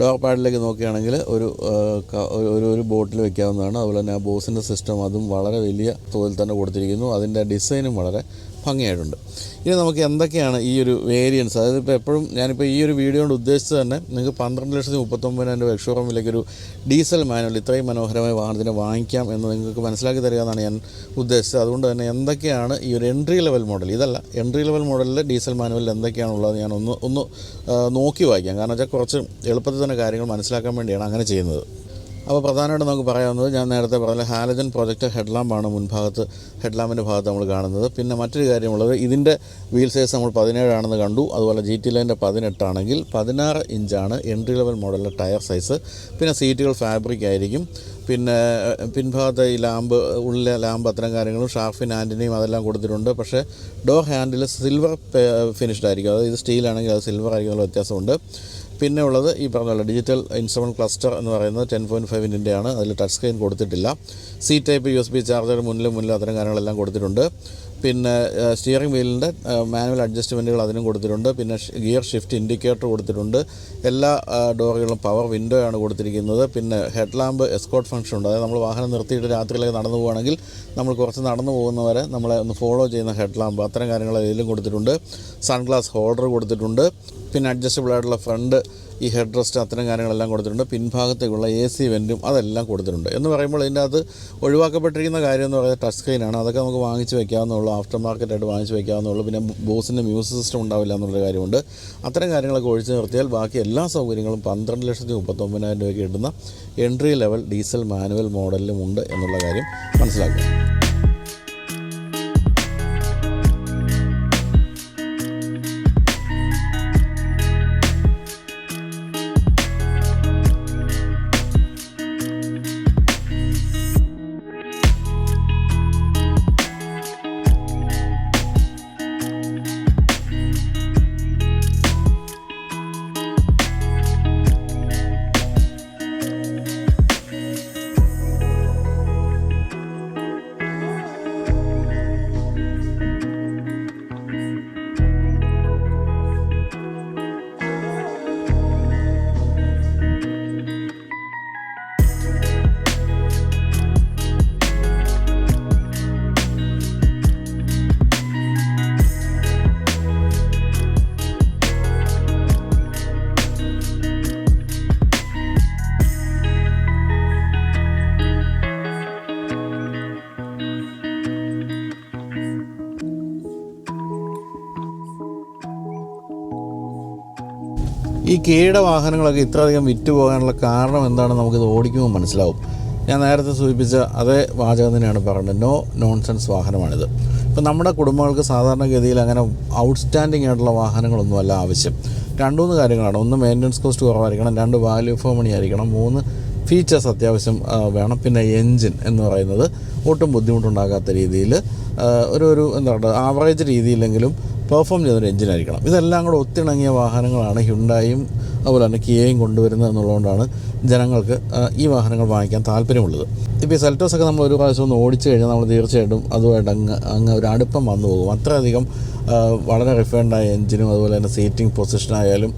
S1: ഡോർ പാഡിലേക്ക് നോക്കുകയാണെങ്കിൽ ഒരു ഒരു ഒരു ബോട്ടിൽ വെക്കാവുന്നതാണ്. അതുപോലെ തന്നെ ആ ബോസിന്റെ സിസ്റ്റം അതും വളരെ വലിയ തോതിൽ തന്നെ കൊടുത്തിരിക്കുന്നു. അതിന്റെ ഡിസൈനും വളരെ ഭംഗിയായിട്ടുണ്ട്. ഇനി നമുക്ക് എന്തൊക്കെയാണ് ഈ ഒരു വേരിയൻസ് അതായത് ഇപ്പോൾ എപ്പോഴും ഞാനിപ്പോൾ ഈ ഒരു വീഡിയോ കൊണ്ട് ഉദ്ദേശിച്ചത് തന്നെ നിങ്ങൾക്ക് പന്ത്രണ്ട് ലക്ഷത്തി മുപ്പത്തൊമ്പതിനായിരം രൂപ എക്സ്ഷോറൂമിലേക്ക് ഒരു ഡീസൽ മാനുവൽ ഇത്രയും മനോഹരമായ വാഹനത്തിന് വാങ്ങിക്കാം എന്ന് നിങ്ങൾക്ക് മനസ്സിലാക്കി തരിക എന്നാണ് ഞാൻ ഉദ്ദേശിച്ചത്. അതുകൊണ്ട് തന്നെ എന്തൊക്കെയാണ് ഈ ഒരു എൻട്രി ലെവൽ മോഡൽ ഇതല്ല എൻട്രി ലെവൽ മോഡലിൽ ഡീസൽ മാനുവലിൽ എന്തൊക്കെയാണുള്ളത് ഞാൻ ഒന്ന് ഒന്ന് നോക്കി വായിക്കാം. കാരണം വെച്ചാൽ കുറച്ച് എളുപ്പത്തിൽ തന്നെ കാര്യങ്ങൾ മനസ്സിലാക്കാൻ വേണ്ടിയാണ് അങ്ങനെ ചെയ്യുന്നത്. അപ്പോൾ പ്രധാനമായിട്ട് നമുക്ക് പറയാവുന്നത് ഞാൻ നേരത്തെ പറഞ്ഞ ഹാലജൻ പ്രോജക്റ്റ് ഹെഡ്ലാമ്പാണ് മുൻഭാഗത്ത് ഹെഡ്ലാമ്പിന്റെ ഭാഗത്ത് നമ്മൾ കാണുന്നത്. പിന്നെ മറ്റൊരു കാര്യമുള്ളത് ഇതിന്റെ വീൽ സൈസ് നമ്മൾ പതിനേഴാണെന്ന് കണ്ടു. അതുപോലെ ജി ടി ലൈന്റെ പതിനെട്ടാണെങ്കിൽ പതിനാറ് ഇഞ്ചാണ് എൻട്രി ലെവൽ മോഡലിലെ ടയർ സൈസ് പിന്നെ സീറ്റുകൾ ഫാബ്രിക് ആയിരിക്കും. പിന്നെ പിൻഭാഗത്തെ ഈ ലാമ്പ് ഉള്ളിലെ ലാമ്പ് അത്തരം കാര്യങ്ങളും ഷാർഫിൻ ആന്റിനെയും അതെല്ലാം കൊടുത്തിട്ടുണ്ട്. പക്ഷേ ഡോർ ഹാൻഡിൽ സിൽവർ ഫിനിഷ്ഡ് ആയിരിക്കും. അതായത് ഇത് സ്റ്റീലാണെങ്കിൽ അത് സിൽവർ ആയിരിക്കും വ്യത്യാസമുണ്ട്. പിന്നെ ഉള്ളത് ഈ പറഞ്ഞ ഡിജിറ്റൽ ഇൻസ്ട്രുമെന്റ് ക്ലസ്റ്റർ എന്ന് പറയുന്നത് ടെൻ പോയിന്റ് ഫൈവ് ഇന്റിന്റെ ആണ് അതിൽ ടച്ച് സ്ക്രീൻ കൊടുത്തിട്ടില്ല. C type U S B charger മുന്നിലും മുന്നിലും അത്തരം കാര്യങ്ങളെല്ലാം കൊടുത്തിട്ടുണ്ട്. പിന്നെ സ്റ്റിയറിംഗ് വീലിന്റെ മാനുവൽ അഡ്ജസ്റ്റ്മെന്റുകൾ അതിനും കൊടുത്തിട്ടുണ്ട്. പിന്നെ ഗിയർ ഷിഫ്റ്റ് ഇൻഡിക്കേറ്റർ കൊടുത്തിട്ടുണ്ട്. എല്ലാ ഡോറുകളിലും ഡോറുകളും പവർ വിൻഡോ ആണ് കൊടുത്തിരിക്കുന്നത്. പിന്നെ ഹെഡ് ലാമ്പ് എസ്കോട്ട് ഫംഗ്ഷൻ ഉണ്ട്. അതായത് നമ്മൾ വാഹനം നിർത്തിയിട്ട് രാത്രിയിലേക്ക് നടന്നു പോവുകയാണെങ്കിൽ നമ്മൾ കുറച്ച് നടന്നു പോകുന്നവരെ നമ്മളെ ഒന്ന് ഫോളോ ചെയ്യുന്ന ഹെഡ് ലാമ്പ് അത്തരം കാര്യങ്ങൾ ഇതിലും കൊടുത്തിട്ടുണ്ട്. സൺഗ്ലാസ് ഹോൾഡർ കൊടുത്തിട്ടുണ്ട്. പിന്നെ അഡ്ജസ്റ്റബിൾ ആയിട്ടുള്ള ഫ്രണ്ട് ഈ ഹെഡ് റെസ്റ്റ് അത്തരം കാര്യങ്ങളെല്ലാം കൊടുത്തിട്ടുണ്ട്. പിൻഭാഗത്തേക്കുള്ള എ സി വെന്റും അതെല്ലാം കൊടുത്തിട്ടുണ്ട്. എന്ന് പറയുമ്പോൾ ഇതിന്റെ അത് ഒഴിവാക്കപ്പെട്ടിരിക്കുന്ന കാര്യം എന്ന് പറയുന്നത് ടച്ച് സ്ക്രീനാണ് അതൊക്കെ നമുക്ക് വാങ്ങിച്ച് വെക്കാവുന്നുള്ളൂ ആഫ്റ്റർ മാർക്കറ്റായിട്ട് വാങ്ങിച്ച് വെക്കാവുന്നുള്ളൂ പിന്നെ ബോസിന്റെ മ്യൂസിക് സിസ്റ്റം ഉണ്ടാവില്ല എന്നുള്ളൊരു കാര്യമുണ്ട്. അത്തരം കാര്യങ്ങളൊക്കെ ഒഴിച്ച് നിർത്തിയാൽ ബാക്കി എല്ലാ സൗകര്യങ്ങളും പന്ത്രണ്ട് ലക്ഷത്തി മുപ്പത്തൊമ്പതിനായിരം രൂപയ്ക്ക് കിട്ടുന്ന എൻട്രി ലെവൽ ഡീസൽ മാനുവൽ മോഡലിലും ഉണ്ട് എന്നുള്ള കാര്യം മനസ്സിലാക്കുക. ഈ കിയയുടെ വാഹനങ്ങളൊക്കെ ഇത്രയധികം വിറ്റ് പോകാനുള്ള കാരണം എന്താണെന്ന് നമുക്കിത് ഓടിക്കുമ്പോൾ മനസ്സിലാവും. ഞാൻ നേരത്തെ സൂചിപ്പിച്ച അതേ വാചകം തന്നെയാണ് പറയുന്നത് നോ നോൺസെൻസ് വാഹനമാണിത്. ഇപ്പം നമ്മുടെ കുടുംബങ്ങൾക്ക് സാധാരണഗതിയിൽ അങ്ങനെ ഔട്ട്സ്റ്റാൻഡിങ് ആയിട്ടുള്ള വാഹനങ്ങളൊന്നുമല്ല ആവശ്യം. രണ്ടുമൂന്ന് കാര്യങ്ങളാണ്. ഒന്ന് മെയിന്റനൻസ് കോസ്റ്റ് കുറവായിരിക്കണം. രണ്ട് വാല്യൂ ഫോർ മണി ആയിരിക്കണം. മൂന്ന് ഫീച്ചേഴ്സ് അത്യാവശ്യം വേണം. പിന്നെ എൻജിൻ എന്ന് പറയുന്നത് ഒട്ടും ബുദ്ധിമുട്ടുണ്ടാകാത്ത രീതിയിൽ ഒരു ഒരു എന്താ പറയുക ആവറേജ് രീതിയിലെങ്കിലും പെർഫോം ചെയ്യുന്ന എഞ്ചിൻ ആയിരിക്കണം. ഇതെല്ലാം കൂടെ ഒത്തിണങ്ങിയ വാഹനങ്ങളാണ് ഹ്യുണ്ടായും അതുപോലെ തന്നെ കിയയും കൊണ്ടുവരുന്നത് എന്നുള്ളതുകൊണ്ടാണ് ജനങ്ങൾക്ക് ഈ വാഹനങ്ങൾ വാങ്ങിക്കാൻ താല്പര്യമുള്ളത്. ഇപ്പോൾ ഈ സെൽറ്റോസൊക്കെ നമ്മൾ ഒരു പ്രാവശ്യം ഒന്ന് ഓടിച്ചു കഴിഞ്ഞാൽ നമ്മൾ തീർച്ചയായിട്ടും അതുമായിട്ട് അങ്ങ് അങ്ങ് ഒരു അടുപ്പം വന്നു പോകും. അത്രയധികം വളരെ റിഫൈൻഡായ എൻജിനും അതുപോലെ തന്നെ സീറ്റിംഗ് പൊസിഷനായാലും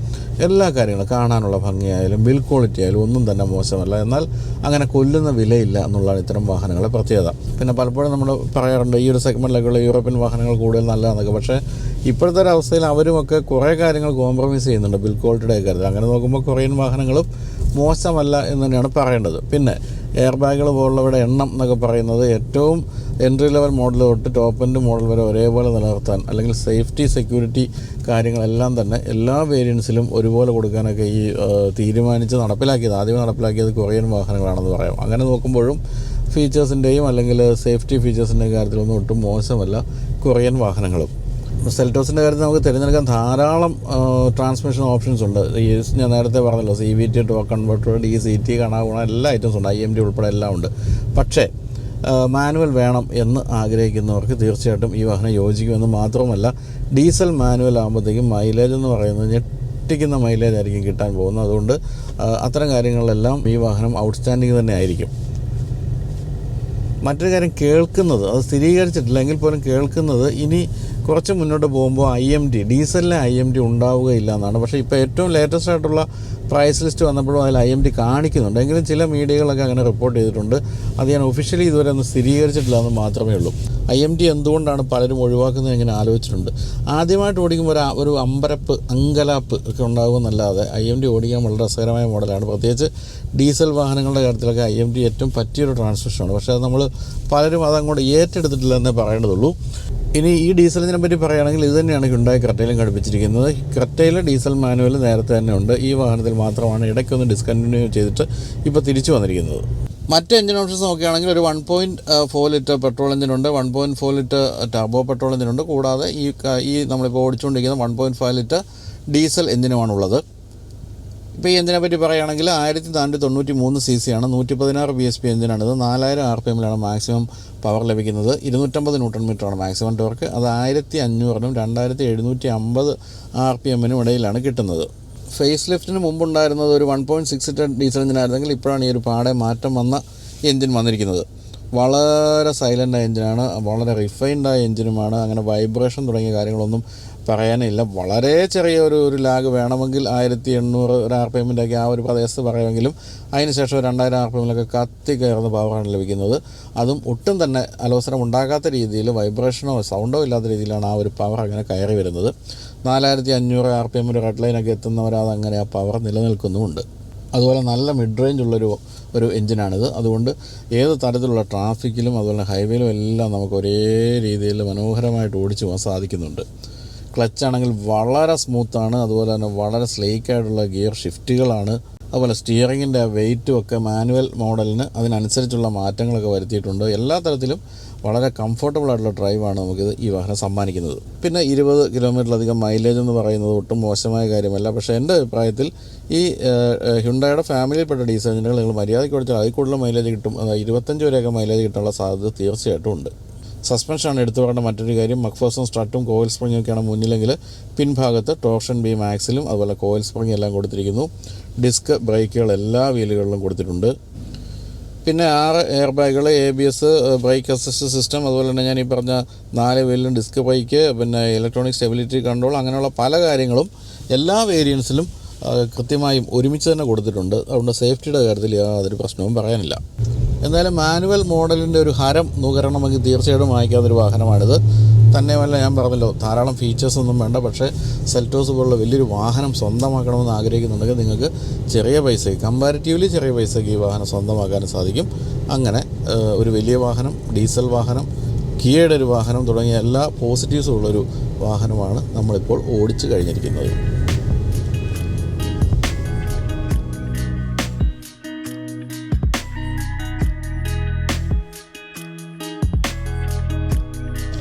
S1: എല്ലാ കാര്യങ്ങളും കാണാനുള്ള ഭംഗിയായാലും ബിൽ ക്വാളിറ്റി ആയാലും ഒന്നും തന്നെ മോശമല്ല. എന്നാൽ അങ്ങനെ കൊല്ലുന്ന വിലയില്ല എന്നുള്ളതാണ് ഇത്തരം വാഹനങ്ങളെ പ്രത്യേകത. പിന്നെ പലപ്പോഴും നമ്മൾ പറയാറുണ്ട് ഈ ഒരു സെഗ്മെന്റിലേക്കുള്ള യൂറോപ്യൻ വാഹനങ്ങൾ കൂടുതൽ നല്ലതാണെന്നൊക്കെ പക്ഷേ ഇപ്പോഴത്തെ ഒരു അവസ്ഥയിൽ അവരുമൊക്കെ കുറേ കാര്യങ്ങൾ കോംപ്രമൈസ് ചെയ്യുന്നുണ്ട് ബിൽ ക്വാളിറ്റിയുടെ കാര്യത്തിൽ. അങ്ങനെ നോക്കുമ്പോൾ കൊറിയൻ വാഹനങ്ങളും മോശമല്ല എന്ന് തന്നെയാണ് പറയേണ്ടത്. പിന്നെ എയർ ബാഗുകൾ പോലുള്ളവയുടെ എണ്ണം എന്നൊക്കെ പറയുന്നത് ഏറ്റവും എൻട്രി ലെവൽ മോഡൽ തൊട്ട് ടോപ്പ് എൻഡ് മോഡൽ വരെ ഒരേപോലെ നിലനിർത്താൻ അല്ലെങ്കിൽ സേഫ്റ്റി സെക്യൂരിറ്റി കാര്യങ്ങളെല്ലാം തന്നെ എല്ലാ വേരിയൻസിലും ഒരുപോലെ കൊടുക്കാനൊക്കെ ഈ തീരുമാനിച്ച് നടപ്പിലാക്കിയത്. ആദ്യമേ നടപ്പിലാക്കിയത് കൊറിയൻ വാഹനങ്ങളാണെന്ന് പറയാം. അങ്ങനെ നോക്കുമ്പോഴും ഫീച്ചേഴ്സിന്റെയും അല്ലെങ്കിൽ സേഫ്റ്റി ഫീച്ചേഴ്സിന്റെയും കാര്യത്തിലൊന്നും ഒട്ടും മോശമല്ല കൊറിയൻ വാഹനങ്ങളും. സെൽറ്റോസിന്റെ കാര്യത്തിൽ നമുക്ക് തിരഞ്ഞെടുക്കാൻ ധാരാളം ട്രാൻസ്മിഷൻ ഓപ്ഷൻസ് ഉണ്ട്. ഈ ഞാൻ നേരത്തെ പറഞ്ഞല്ലോ സി വി ടി ടോ കൺവെർട്ടർ ഡി സി ടി കണാഗുണ എല്ലാ ഐറ്റംസ് ഉണ്ട്. ഐ എം ഡി ഉൾപ്പെടെ എല്ലാം ഉണ്ട്. പക്ഷേ മാനുവൽ വേണം എന്ന് ആഗ്രഹിക്കുന്നവർക്ക് തീർച്ചയായിട്ടും ഈ വാഹനം യോജിക്കുമെന്ന് മാത്രമല്ല ഡീസൽ മാനുവൽ ആകുമ്പോഴത്തേക്കും മൈലേജ് എന്ന് പറയുന്നത് ഞെട്ടിക്കുന്ന മൈലേജ് ആയിരിക്കും കിട്ടാൻ പോകുന്നത്. അതുകൊണ്ട് അത്തരം കാര്യങ്ങളിലെല്ലാം ഈ വാഹനം ഔട്ട്സ്റ്റാൻഡിങ് തന്നെ ആയിരിക്കും. മറ്റൊരു കാര്യം കേൾക്കുന്നത് അത് സ്ഥിരീകരിച്ചിട്ടില്ല എങ്കിൽ പോലും കേൾക്കുന്നത് ഇനി കുറച്ച് മുന്നോട്ട് പോകുമ്പോൾ ഐ എം ഡി ഡീസലിന് ഐ എം ഡി ഉണ്ടാവുകയില്ല എന്നാണ്. പക്ഷേ ഇപ്പോൾ ഏറ്റവും ലേറ്റസ്റ്റ് ആയിട്ടുള്ള പ്രൈസ് ലിസ്റ്റ് വന്നപ്പോഴും അതിൽ ഐ എം ഡി കാണിക്കുന്നുണ്ട്. എങ്കിലും ചില മീഡിയകളൊക്കെ അങ്ങനെ റിപ്പോർട്ട് ചെയ്തിട്ടുണ്ട്. അത് ഞാൻ ഒഫീഷ്യലി ഇതുവരെ ഒന്ന് സ്ഥിരീകരിച്ചിട്ടില്ല എന്ന് മാത്രമേ ഉള്ളൂ. ഐ എം ടി എന്തുകൊണ്ടാണ് പലരും ഒഴിവാക്കുന്നത് ഇങ്ങനെ ആലോചിച്ചിട്ടുണ്ട്. ആദ്യമായിട്ട് ഓടിക്കുമ്പോൾ ഒരു ഒരു അമ്പരപ്പ് അങ്കലാപ്പ് ഒക്കെ ഉണ്ടാകുമെന്നല്ലാതെ ഐ എം ടി ഓടിക്കാൻ വളരെ രസകരമായ മോഡലാണ്. പ്രത്യേകിച്ച് ഡീസൽ വാഹനങ്ങളുടെ കാര്യത്തിലൊക്കെ ഐ എം ടി ഏറ്റവും പറ്റിയൊരു ട്രാൻസ്മിഷനാണ് പക്ഷേ അത് നമ്മൾ പലരും അതങ്ങോട്ട് ഏറ്റെടുത്തിട്ടില്ല എന്നേ പറയേണ്ടതുള്ളൂ. ഇനി ഈ ഡീസലിനെ പറ്റി പറയുകയാണെങ്കിൽ ഇത് തന്നെയാണ് ഹ്യുണ്ടായി ക്രെറ്റയിലും ഘടിപ്പിച്ചിരിക്കുന്നത്. ക്രെറ്റയിൽ ഡീസൽ മാനുവൽ നേരത്തെ തന്നെ ഉണ്ട്. ഈ വാഹനത്തിൽ മാത്രമാണ് ഇടയ്ക്കൊന്ന് ഡിസ്കണ്ടിന്യൂ ചെയ്തിട്ട് ഇപ്പോൾ തിരിച്ചു വന്നിരിക്കുന്നത്. മറ്റ് എഞ്ചിൻ ഓപ്ഷൻസ് നോക്കുകയാണെങ്കിൽ ഒരു one point four litre petrol എഞ്ചിനുണ്ട് one point four litre turbo petrol എഞ്ചിനുണ്ട് കൂടാതെ ഈ ഈ നമ്മളിപ്പോൾ ഓടിച്ചുകൊണ്ടിരിക്കുന്ന one point five litre diesel എഞ്ചിനുമാണുള്ളത് ഇപ്പോൾ ഈ എഞ്ചിനെ പറ്റി പറയുകയാണെങ്കിൽ ആയിരത്തി നാനൂറ്റി തൊണ്ണൂറ്റി മൂന്ന് സി സി ആണ് നൂറ്റി പതിനാറ് ബി എസ് പി എഞ്ചിനാണിത് നാലായിരം ആർ പി എമ്മിലാണ് മാക്സിമം പവർ ലഭിക്കുന്നത്. ഇരുന്നൂറ്റമ്പത് ന്യൂട്ടൺ മീറ്ററാണ് മാക്സിമം ടോർക്ക് അത് ആയിരത്തി അഞ്ഞൂറിനും രണ്ടായിരത്തി എഴുന്നൂറ്റി അമ്പത് ആർ പി എമ്മിനും ഇടയിലാണ് കിട്ടുന്നത്. ഫേസ് ലിഫ്റ്റിന് മുമ്പുണ്ടായിരുന്നത് ഒരു one point six litre diesel എഞ്ചിനായിരുന്നെങ്കിൽ ഇപ്പോഴാണ് ഈ ഒരു പാടെ മാറ്റം വന്ന എഞ്ചിൻ വന്നിരിക്കുന്നത്. വളരെ സൈലന്റ് ആയ എഞ്ചിനാണ് വളരെ റിഫൈൻഡ് ആയ എഞ്ചിനുമാണ് അങ്ങനെ വൈബ്രേഷൻ തുടങ്ങിയ കാര്യങ്ങളൊന്നും പറയാനില്ല. വളരെ ചെറിയ ഒരു ഒരു ലാഗ് വേണമെങ്കിൽ ആയിരത്തി എണ്ണൂറ് ഒരു ആർ പി എമ്മിന്റെയൊക്കെ ആ ഒരു പ്രദേശത്ത് പറയുമെങ്കിലും അതിനുശേഷം രണ്ടായിരം ആർ പി എമ്മിലൊക്കെ കത്തി കയറുന്ന പവറാണ് ലഭിക്കുന്നത്. അതും ഒട്ടും തന്നെ അലോസരം ഉണ്ടാകാത്ത രീതിയിൽ വൈബ്രേഷനോ സൗണ്ടോ ഇല്ലാത്ത രീതിയിലാണ് ആ ഒരു പവർ അങ്ങനെ കയറി വരുന്നത്. നാലായിരത്തി അഞ്ഞൂറ് ആർ പി എം ഒരു റെഡ് ലൈനൊക്കെ എത്തുന്നവരത് അങ്ങനെ ആ പവർ നിലനിൽക്കുന്നുമുണ്ട്. അതുപോലെ നല്ല മിഡ് റേഞ്ച് ഉള്ളൊരു ഒരു എഞ്ചിനാണിത് അതുകൊണ്ട് ഏത് തരത്തിലുള്ള ട്രാഫിക്കിലും അതുപോലെ ഹൈവേയിലും എല്ലാം നമുക്ക് ഒരേ രീതിയിൽ മനോഹരമായിട്ട് ഓടിച്ചു പോകാൻ സാധിക്കുന്നുണ്ട്. ക്ലച്ച് ആണെങ്കിൽ വളരെ സ്മൂത്താണ് അതുപോലെ തന്നെ വളരെ സ്ലേക്കായിട്ടുള്ള ഗിയർ ഷിഫ്റ്റുകളാണ് അതുപോലെ സ്റ്റിയറിങ്ങിന്റെ വെയിറ്റും ഒക്കെ മാനുവൽ മോഡലിന് അതിനനുസരിച്ചുള്ള മാറ്റങ്ങളൊക്കെ വരുത്തിയിട്ടുണ്ട്. എല്ലാ തരത്തിലും വളരെ കംഫർട്ടബിൾ ആയിട്ടുള്ള ഡ്രൈവാണ് നമുക്കിത് ഈ വാഹനം സമ്മാനിക്കുന്നത്. പിന്നെ ഇരുപത് കിലോമീറ്ററിലധികം മൈലേജ് എന്ന് പറയുന്നത് ഒട്ടും മോശമായ കാര്യമല്ല. പക്ഷേ എന്റെ അഭിപ്രായത്തിൽ ഈ ഹ്യുണ്ടായുടെ ഫാമിലിയിൽപ്പെട്ട ഡീസൽ എഞ്ചിനുകൾ നിങ്ങൾ മര്യാദയ്ക്ക് കൊടുത്താൽ അതിൽ കൂടുതൽ മൈലേജ് കിട്ടും. ഇരുപത്തഞ്ച് വരെയൊക്കെ മൈലേജ് കിട്ടാനുള്ള സാധ്യത തീർച്ചയായിട്ടും ഉണ്ട്. സസ്പെൻഷനാണ് എടുത്തു പറയേണ്ട മറ്റൊരു കാര്യം. മക്ഫോസും സ്ട്രട്ടും കോയിൽ സ്പ്രിങ്ങും ഒക്കെയാണ് മുന്നിലെങ്കിൽ പിൻഭാഗത്ത് ടോർഷൻ ബീം മാക്സിലും അതുപോലെ കോയിൽ സ്പ്രിങ് എല്ലാം കൊടുത്തിരിക്കുന്നു. ഡിസ്ക് ബ്രേക്കുകൾ എല്ലാ വീലുകളിലും കൊടുത്തിട്ടുണ്ട്. പിന്നെ ആറ് എയർ ബാഗുകൾ A B S brake assist system അതുപോലെ തന്നെ ഞാൻ ഈ പറഞ്ഞ നാല് വീലിലും ഡിസ്ക് ബ്രേക്ക് പിന്നെ ഇലക്ട്രോണിക് സ്റ്റെബിലിറ്റി കൺട്രോൾ അങ്ങനെയുള്ള പല കാര്യങ്ങളും എല്ലാ വേരിയൻസിലും കൃത്യമായും ഒരുമിച്ച് തന്നെ കൊടുത്തിട്ടുണ്ട്. അതുകൊണ്ട് സേഫ്റ്റിയുടെ കാര്യത്തിൽ യാതൊരു പ്രശ്നവും പറയാനില്ല. എന്നാലും മാനുവൽ മോഡലിന്റെ ഒരു ഹരം നുകരണമെങ്കിൽ തീർച്ചയായിട്ടും വാങ്ങിക്കാവുന്നൊരു വാഹനമാണിത്. തന്നെയുമല്ല ഞാൻ പറഞ്ഞല്ലോ. ധാരാളം ഫീച്ചേഴ്സ് ഒന്നും വേണ്ട പക്ഷേ സെൽറ്റോസ് പോലുള്ള വലിയൊരു വാഹനം സ്വന്തമാക്കണമെന്ന് ആഗ്രഹിക്കുന്നുണ്ടെങ്കിൽ നിങ്ങൾക്ക് ചെറിയ പൈസയ്ക്ക് കമ്പാരിറ്റീവ്ലി ചെറിയ പൈസയ്ക്ക് ഈ വാഹനം സ്വന്തമാക്കാനും സാധിക്കും. അങ്ങനെ ഒരു വലിയ വാഹനം ഡീസൽ വാഹനം കിയയുടെ ഒരു വാഹനം തുടങ്ങിയ എല്ലാ പോസിറ്റീവ്സും ഉള്ളൊരു വാഹനമാണ് നമ്മളിപ്പോൾ ഓടിച്ചു കഴിഞ്ഞിരിക്കുന്നത്.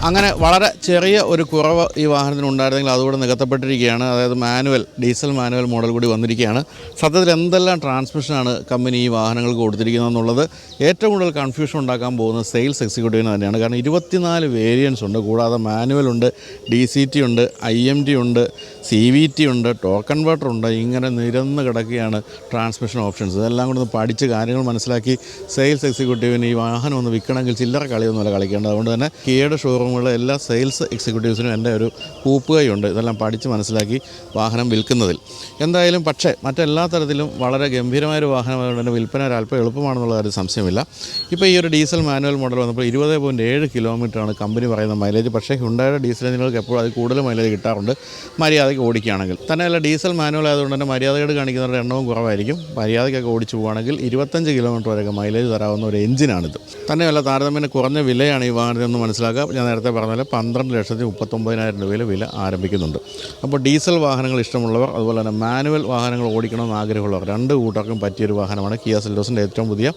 S1: അങ്ങനെ വളരെ ചെറിയ ഒരു കുറവ് ഈ വാഹനത്തിന് ഉണ്ടായിരുന്നെങ്കിൽ അതുകൂടെ നികത്തപ്പെട്ടിരിക്കുകയാണ്. അതായത് മാനുവൽ ഡീസൽ മാനുവൽ മോഡൽ കൂടി വന്നിരിക്കുകയാണ്. സത്യത്തിൽ എന്തെല്ലാം ട്രാൻസ്മിഷനാണ് കമ്പനി ഈ വാഹനങ്ങൾക്ക് കൊടുത്തിരിക്കുന്നത് എന്നുള്ളത് ഏറ്റവും കൂടുതൽ കൺഫ്യൂഷൻ ഉണ്ടാക്കാൻ പോകുന്ന സെയിൽസ് എക്സിക്യൂട്ടീവിന് തന്നെയാണ്. കാരണം ഇരുപത്തിനാല് വേരിയൻസ് ഉണ്ട്. കൂടാതെ മാനുവൽ ഉണ്ട് ഡി സി ടി ഉണ്ട് ഐ എം ടി ഉണ്ട് സി വി ടി ഉണ്ട് ടോക്ക് കൺവേർട്ടർ ഉണ്ട്. ഇങ്ങനെ നിരന്ന് കിടക്കുകയാണ് ട്രാൻസ്മിഷൻ ഓപ്ഷൻസ് ഇതെല്ലാം കൂടെ ഒന്ന് പഠിച്ച് കാര്യങ്ങൾ മനസ്സിലാക്കി സെയിൽസ് എക്സിക്യൂട്ടീവിന് ഈ വാഹനം ഒന്ന് വിൽക്കണമെങ്കിൽ ചില്ലറ കളിയൊന്നുമല്ല കളിക്കേണ്ടത്. അതുകൊണ്ട് തന്നെ കിയയുടെ ഷോറൂമുകളിലെ എല്ലാ സെയിൽസ് എക്സിക്യൂട്ടീവ്സിനും എന്റെ ഒരു കൂപ്പുകയുണ്ട്. ഇതെല്ലാം പഠിച്ച് മനസ്സിലാക്കി വാഹനം വിൽക്കുന്നതിൽ. എന്തായാലും പക്ഷേ മറ്റെല്ലാ തരത്തിലും വളരെ ഗംഭീരമായൊരു വാഹനമായതുകൊണ്ട് തന്നെ വിൽപ്പന ഒരു അല്പം എളുപ്പമാണെന്നുള്ള കാര്യം സംശയമില്ല. ഇപ്പോൾ ഈ ഒരു ഡീസൽ മാനുവൽ മോഡൽ വന്നപ്പോൾ ഇരുപത് പോയിന്റ് ഏഴ് കിലോമീറ്ററാണ് കമ്പനി പറയുന്ന മൈലേജ് പക്ഷേ ഹുണ്ടായുടെ ഡീസൽ എഞ്ചിനുകൾക്ക് എപ്പോഴും അത് കൂടുതൽ മൈലേജ് കിട്ടാറുണ്ട്. മര്യാദയ്ക്ക് ഓടിക്കുകയാണെങ്കിൽ. തന്നെയല്ല ഡീസൽ മാനുവൽ ആയതുകൊണ്ട് തന്നെ മര്യാദകേട് കാണിക്കുന്നവരുടെ എണ്ണവും കുറവായിരിക്കും. മര്യാദയ്ക്കൊക്കെ ഓടിച്ചു പോകുകയാണെങ്കിൽ ഇരുപത്തഞ്ച് കിലോമീറ്റർ വരെയൊക്കെ മൈലേജ് തരാവുന്ന ഒരു എഞ്ചിനാണിത് തന്നെയല്ല താരതമ്യേന കുറഞ്ഞ വിലയാണ് ഈ വാഹനത്തിൽ നിന്ന് മനസ്സിലാക്കുക. ഞാൻ നേരത്തെ പറഞ്ഞ പോലെ പന്ത്രണ്ട് ലക്ഷത്തി മുപ്പത്തൊമ്പതിനായിരം രൂപയിൽ വില ആരംഭിക്കുന്നുണ്ട്. അപ്പോൾ ഡീസൽ വാഹനങ്ങൾ ഇഷ്ടമുള്ളവർ അതുപോലെ തന്നെ മാനുവൽ വാഹനങ്ങൾ ഓടിക്കണമെന്ന് ആഗ്രഹമുള്ളവർ രണ്ട് കൂട്ടർക്കും പറ്റിയൊരു വാഹനമാണ് കിയ സെൽറ്റോസിന്റെ ഏറ്റവും പുതിയ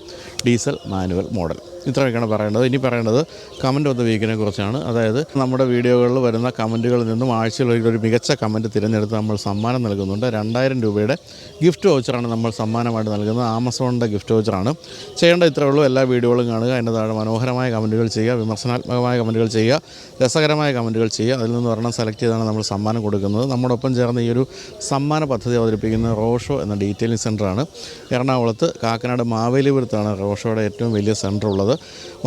S1: ഡീസൽ മാനുവൽ മോഡൽ. ഇത്രയൊക്കെയാണ് പറയേണ്ടത്. ഇനി പറയേണ്ടത് കമന്റ് ഓഫ് ദ വീക്കിനെ കുറിച്ചാണ്. അതായത് നമ്മുടെ വീഡിയോകളിൽ വരുന്ന കമന്റുകളിൽ നിന്നും ആഴ്ചയിൽ ഒരു മികച്ച കമന്റ് തിരഞ്ഞെടുത്ത് നമ്മൾ സമ്മാനം നൽകുന്നുണ്ട്. രണ്ടായിരം രൂപയുടെ ഗിഫ്റ്റ് വൗച്ചറാണ് നമ്മൾ സമ്മാനമായിട്ട് നൽകുന്നത്. ആമസോണിന്റെ ഗിഫ്റ്റ് വൗച്ചറാണ് ചെയ്യേണ്ട ഇത്രയേ ഉള്ളൂ. എല്ലാ വീഡിയോകളും കാണുക. അതിന്റെ താഴെ മനോഹരമായ കമന്റുകൾ ചെയ്യുക. വിമർശനാത്മകമായ കമന്റുകൾ ചെയ്യുക. രസകരമായ കമന്റുകൾ ചെയ്യുക. അതിൽ നിന്ന് ഒരെണ്ണം സെലക്ട് ചെയ്താണ് നമ്മൾ സമ്മാനം കൊടുക്കുന്നത്. നമ്മോടൊപ്പം ചേർന്ന് ഈ ഒരു സമ്മാന പദ്ധതി അവതരിപ്പിക്കുന്ന റോഷോ എന്ന ഡീറ്റെയിലിംഗ് സെന്ററാണ് എറണാകുളത്ത് കാക്കനാട് മാവേലിപുരത്താണ് റോഷോയുടെ ഏറ്റവും വലിയ സെന്റർ ഉള്ളത്.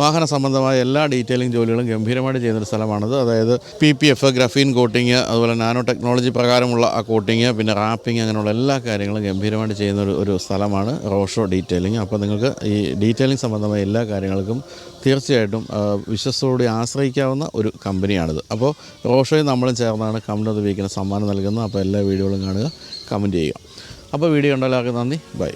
S1: വാഹന സംബന്ധമായ എല്ലാ ഡീറ്റെയിലിംഗ് ജോലികളും ഗംഭീരമായിട്ട് ചെയ്യുന്നൊരു സ്ഥലമാണത്. അതായത് P P F graphene coating അതുപോലെ നാനോ ടെക്നോളജി പ്രകാരമുള്ള ആ കോട്ടിങ് പിന്നെ റാപ്പിംഗ് അങ്ങനെയുള്ള എല്ലാ കാര്യങ്ങളും ഗംഭീരമായിട്ട് ചെയ്യുന്ന ഒരു ഒരു സ്ഥലമാണ് റോഷോ ഡീറ്റെയിലിംഗ്. അപ്പോൾ നിങ്ങൾക്ക് ഈ ഡീറ്റെയിലിംഗ് സംബന്ധമായ എല്ലാ കാര്യങ്ങൾക്കും തീർച്ചയായിട്ടും വിശ്വസത്തോടെ ആശ്രയിക്കാവുന്ന ഒരു കമ്പനിയാണിത്. അപ്പോൾ റോഷോയും നമ്മളും ചേർന്നാണ് കമ്പനി ഓഫ് വീക്കിന് സമ്മാനം നൽകുന്നത്. അപ്പോൾ എല്ലാ വീഡിയോകളും കാണുക കമന്റ് ചെയ്യുക. അപ്പോൾ വീഡിയോ ഉണ്ടല്ലോ നന്ദി. ബൈ.